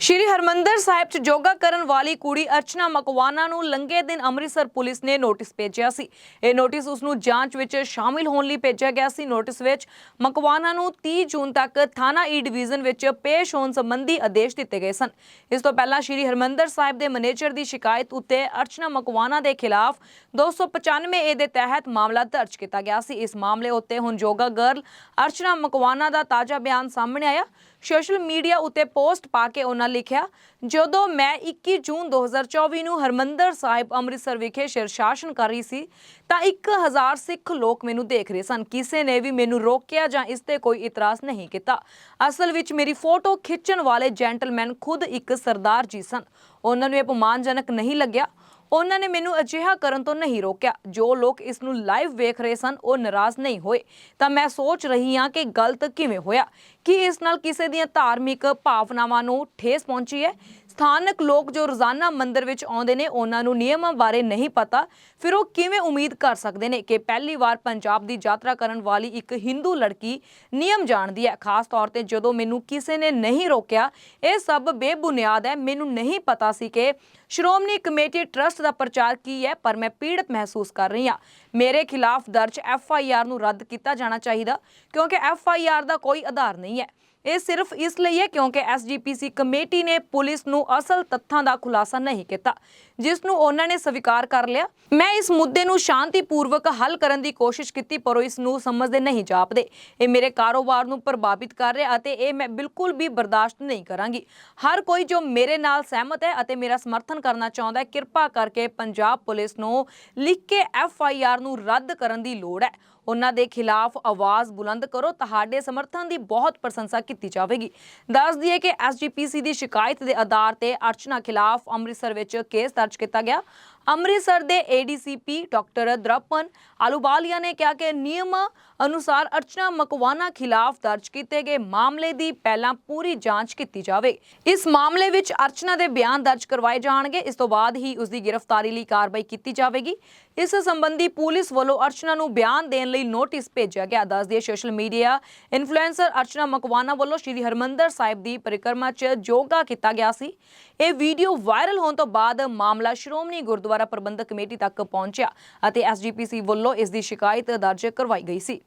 ਸ਼੍ਰੀ ਹਰਮੰਦਰ ਸਾਹਿਬ 'ਚ ਯੋਗਾ ਕਰਨ ਵਾਲੀ ਕੁੜੀ ਅਰਚਨਾ ਮਕਵਾਨਾ ਨੂੰ ਲੰਗੇ ਦਿਨ ਅੰਮ੍ਰਿਤਸਰ ਪੁਲਿਸ ਨੇ ਨੋਟਿਸ ਭੇਜਿਆ ਸੀ। ਇਹ ਨੋਟਿਸ ਉਸ ਨੂੰ ਜਾਂਚ ਵਿੱਚ ਸ਼ਾਮਿਲ ਹੋਣ ਲਈ ਭੇਜਿਆ ਗਿਆ ਸੀ। ਨੋਟਿਸ ਵਿੱਚ ਮਕਵਾਨਾ ਨੂੰ 30 ਜੂਨ ਤੱਕ ਥਾਣਾ ਈ ਡਿਵੀਜ਼ਨ ਵਿੱਚ ਪੇਸ਼ ਹੋਣ ਸੰਬੰਧੀ ਆਦੇਸ਼ ਦਿੱਤੇ ਗਏ ਸਨ। ਇਸ ਤੋਂ ਪਹਿਲਾਂ ਸ਼੍ਰੀ ਹਰਮੰਦਰ ਸਾਹਿਬ ਦੇ ਮੈਨੇਜਰ ਦੀ ਸ਼ਿਕਾਇਤ ਉੱਤੇ ਅਰਚਨਾ ਮਕਵਾਨਾ ਦੇ ਖਿਲਾਫ 295 ਏ ਦੇ ਤਹਿਤ ਮਾਮਲਾ ਦਰਜ ਕੀਤਾ ਗਿਆ ਸੀ। ਇਸ ਮਾਮਲੇ ਉੱਤੇ ਹੁਣ ਯੋਗਾ ਗਰਲ ਅਰਚਨਾ ਮਕਵਾਨਾ ਦਾ ਤਾਜ਼ਾ ਬਿਆਨ ਸਾਹਮਣੇ ਆਇਆ। ਸੋਸ਼ਲ ਮੀਡੀਆ ਉੱਤੇ ਪੋਸਟ ਪਾ ਕੇ ਉਹਨਾਂ ਲਿਖਿਆ, ਜਦੋਂ ਮੈਂ 21 ਜੂਨ 2024 ਨੂੰ ਹਰਮੰਦਰ ਸਾਹਿਬ ਅੰਮ੍ਰਿਤਸਰ ਵਿਖੇ ਸ਼ਿਰਸ਼ਾਸਨ ਕਰ ਰਹੀ ਸੀ, ਤਾਂ 1000 ਸਿੱਖ ਲੋਕ ਮੈਨੂੰ ਦੇਖ ਰਹੇ ਸਨ। ਕਿਸੇ ਨੇ ਵੀ ਮੈਨੂੰ ਰੋਕਿਆ ਜਾਂ ਇਸ ਤੇ ਕੋਈ ਇਤਰਾਜ਼ ਨਹੀਂ ਕੀਤਾ। ਅਸਲ ਵਿੱਚ ਮੇਰੀ ਫੋਟੋ ਖਿੱਚਣ ਵਾਲੇ ਜੈਂਟਲਮੈਨ ਖੁਦ ਇੱਕ ਸਰਦਾਰ ਜੀ ਸਨ। ਉਹਨਾਂ ਨੂੰ ਇਹ ਅਪਮਾਨਜਨਕ ਨਹੀਂ ਲੱਗਿਆ। ਉਹਨਾਂ ਨੇ ਮੈਨੂੰ ਅਜਿਹਾ ਕਰਨ ਤੋਂ ਨਹੀਂ ਰੋਕਿਆ। ਜੋ ਲੋਕ ਇਸ ਨੂੰ ਲਾਈਵ ਵੇਖ ਰਹੇ ਸਨ, ਉਹ ਨਾਰਾਜ਼ ਨਹੀਂ ਹੋਏ। ਤਾਂ ਮੈਂ ਸੋਚ ਰਹੀ ਹਾਂ ਕਿ ਗਲਤ ਕਿਵੇਂ ਹੋਇਆ? ਕੀ ਇਸ ਨਾਲ ਕਿਸੇ ਦੀਆਂ ਧਾਰਮਿਕ ਭਾਵਨਾਵਾਂ ਨੂੰ ਠੇਸ ਪਹੁੰਚੀ ਹੈ? ਸਥਾਨਕ ਲੋਕ ਜੋ ਰੋਜ਼ਾਨਾ ਮੰਦਿਰ ਵਿੱਚ ਆਉਂਦੇ ਨੇ, ਉਹਨਾਂ ਨੂੰ ਨਿਯਮਾਂ ਬਾਰੇ ਨਹੀਂ ਪਤਾ। ਫਿਰ ਉਹ ਕਿਵੇਂ ਉਮੀਦ ਕਰ ਸਕਦੇ ਨੇ ਕਿ ਪਹਿਲੀ ਵਾਰ ਪੰਜਾਬ ਦੀ ਯਾਤਰਾ ਕਰਨ ਵਾਲੀ ਇੱਕ ਹਿੰਦੂ ਲੜਕੀ ਨਿਯਮ ਜਾਣਦੀ ਹੈ? ਖਾਸ ਤੌਰ ਤੇ ਜਦੋਂ ਮੈਨੂੰ ਕਿਸੇ ਨੇ ਨਹੀਂ ਰੋਕਿਆ, ਇਹ ਸਭ ਬੇਬੁਨਿਆਦ ਹੈ। ਮੈਨੂੰ ਨਹੀਂ ਪਤਾ ਸੀ ਕਿ ਸ਼੍ਰੋਮਣੀ ਕਮੇਟੀ ਟਰਸਟ ਦਾ ਪ੍ਰਚਾਰ ਕੀ ਹੈ, ਪਰ ਮੈਂ ਪੀੜਤ ਮਹਿਸੂਸ ਕਰ ਰਹੀ ਹਾਂ। ਮੇਰੇ ਖਿਲਾਫ ਦਰਜ ਐਫ ਆਈ ਆਰ ਨੂੰ ਰੱਦ ਕੀਤਾ ਜਾਣਾ ਚਾਹੀਦਾ, ਕਿਉਂਕਿ ਐਫ ਆਈ ਆਰ ਦਾ ਕੋਈ ਆਧਾਰ ਨਹੀਂ ਹੈ। ਇਹ ਸਿਰਫ ਇਸ ਲਈ ਹੈ ਕਿਉਂਕਿ ਐਸਜੀਪੀਸੀ ਕਮੇਟੀ ਨੇ ਪੁਲਿਸ ਨੂੰ ਅਸਲ ਤੱਥਾਂ ਦਾ ਖੁਲਾਸਾ ਨਹੀਂ ਕੀਤਾ, ਜਿਸ ਨੂੰ ਉਹਨਾਂ ਨੇ ਸਵੀਕਾਰ ਕਰ ਲਿਆ। ਮੈਂ ਇਸ ਮੁੱਦੇ ਨੂੰ ਸ਼ਾਂਤੀਪੂਰਵਕ ਹੱਲ ਕਰਨ ਦੀ ਕੋਸ਼ਿਸ਼ ਕੀਤੀ, ਪਰ ਉਹ ਇਸ ਨੂੰ ਸਮਝਦੇ ਨਹੀਂ, ਜਾਪਦੇ। ਇਹ ਮੇਰੇ ਕਾਰੋਬਾਰ ਨੂੰ ਪ੍ਰਭਾਵਿਤ ਕਰ ਰਿਹਾ ਅਤੇ ਇਹ ਮੈਂ ਬਿਲਕੁਲ ਵੀ ਬਰਦਾਸ਼ਤ ਨਹੀਂ ਕਰਾਂਗੀ। ਹਰ ਕੋਈ ਜੋ ਮੇਰੇ ਨਾਲ ਸਹਿਮਤ ਹੈ ਅਤੇ ਮੇਰਾ ਸਮਰਥਨ ਕਰਨਾ ਚਾਹੁੰਦਾ ਹੈ, ਕਿਰਪਾ ਕਰਕੇ ਪੰਜਾਬ ਪੁਲਿਸ ਨੂੰ ਲਿਖ ਕੇ ਐਫ ਆਈ ਆਰ ਨੂੰ ਰੱਦ ਕਰਨ ਦੀ ਲੋੜ ਹੈ। ਉਹਨਾਂ ਦੇ ਖਿਲਾਫ ਆਵਾਜ਼ ਬੁਲੰਦ ਕਰੋ। ਤੁਹਾਡੇ ਸਮਰਥਨ ਦੀ ਬਹੁਤ ਪ੍ਰਸ਼ੰਸਾ ਕੀਤੀ ਕੀਤੀ ਜਾਵੇਗੀ। ਦੱਸ ਦਈਏ ਕਿ ਐਸਜੀਪੀਸੀ ਦੀ ਸ਼ਿਕਾਇਤ ਦੇ ਆਧਾਰ ਤੇ ਅਰਚਨਾ ਖਿਲਾਫ ਅੰਮ੍ਰਿਤਸਰ ਵਿੱਚ ਕੇਸ ਦਰਜ ਕੀਤਾ ਗਿਆ। ਅੰਮ੍ਰਿਤਸਰ ਦੇ ਏਡੀਸੀਪੀ ਡਾਕਟਰ ਦ੍ਰਪਨ ਆਲੂਵਾਲੀਆ ਨੇ ਕਿਹਾ ਕਿ ਨਿਯਮਾਂ ਅਨੁਸਾਰ ਅਰਚਨਾ ਮਕਵਾਨਾ ਖਿਲਾਫ ਦਰਜ ਕੀਤੇ ਗਏ ਮਾਮਲੇ ਦੀ ਪਹਿਲਾਂ ਪੂਰੀ ਜਾਂਚ ਕੀਤੀ ਜਾਵੇ। ਇਸ ਮਾਮਲੇ ਵਿੱਚ ਅਰਚਨਾ ਦੇ ਬਿਆਨ ਦਰਜ ਕਰਵਾਏ ਜਾਣਗੇ। ਇਸ ਤੋਂ ਬਾਅਦ ਹੀ ਉਸ ਦੀ ਗ੍ਰਿਫਤਾਰੀ ਲਈ ਕਾਰਵਾਈ ਕੀਤੀ ਜਾਵੇਗੀ। ਇਸ ਸੰਬੰਧੀ ਪੁਲਿਸ ਵੱਲੋਂ ਅਰਚਨਾ ਨੂੰ ਬਿਆਨ ਦੇਣ ਲਈ ਨੋਟਿਸ ਭੇਜਿਆ ਗਿਆ। ਦੱਸ ਦਈਏ, social media influencer Archana Makwana ਵੱਲੋਂ ਸ਼੍ਰੀ ਹਰਮੰਦਰ ਸਾਹਿਬ ਦੀ ਪਰਿਕਰਮਾ 'ਚ ਯੋਗਾ ਕੀਤਾ ਗਿਆ ਸੀ। ਇਹ ਵੀਡੀਓ ਵਾਇਰਲ ਹੋਣ ਤੋਂ ਬਾਅਦ ਮਾਮਲਾ ਸ਼੍ਰੋਮਣੀ ਗੁਰਦੁਆਰਾ ਗੁਰਦੁਆਰਾ ਪ੍ਰਬੰਧਕ ਕਮੇਟੀ ਤੱਕ ਪਹੁੰਚਿਆ ਅਤੇ ਐਸਜੀਪੀਸੀ ਵੱਲੋਂ ਇਸ ਦੀ ਸ਼ਿਕਾਇਤ ਦਰਜ ਕਰਵਾਈ ਗਈ ਸੀ।